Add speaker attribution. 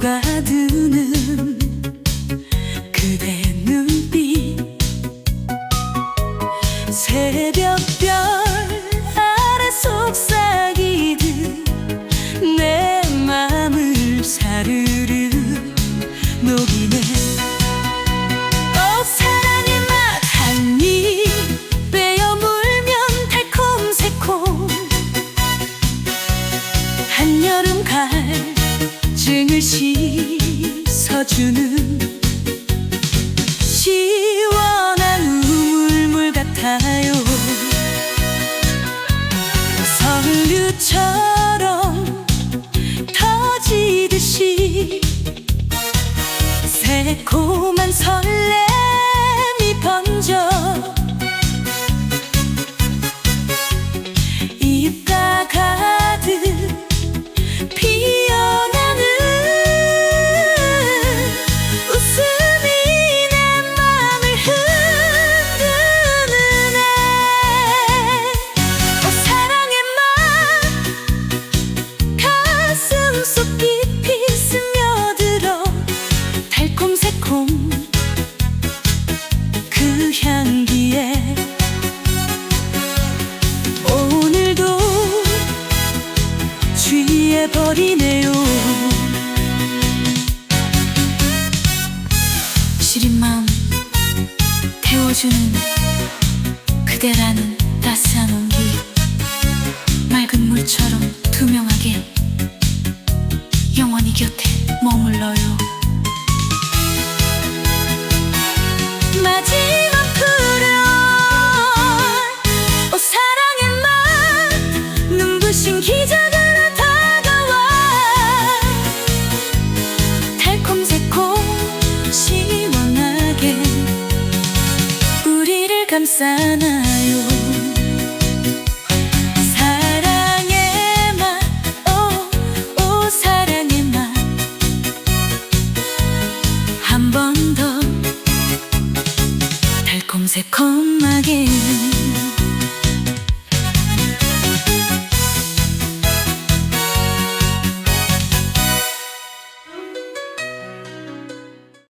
Speaker 1: 주는 그대 눈빛. 새벽별 아래 속삭이듯 내 맘을 사르르 녹이네. 어 사랑의 맛 한 입 빼어 물면 달콤 새콤. 한여름 갈 증을 씻어주는 시원한 우물물 같아요. 석류처럼 터지듯이 새콤한 설렘 속 깊이 스며들어 달콤새콤 그 향기에 오늘도 취해버리네요. 시린 마음 태워주는 그대라는 따스한 감싸나요? 사랑의 맛, 오, 오 사랑의 맛 한 번 더 달콤 새콤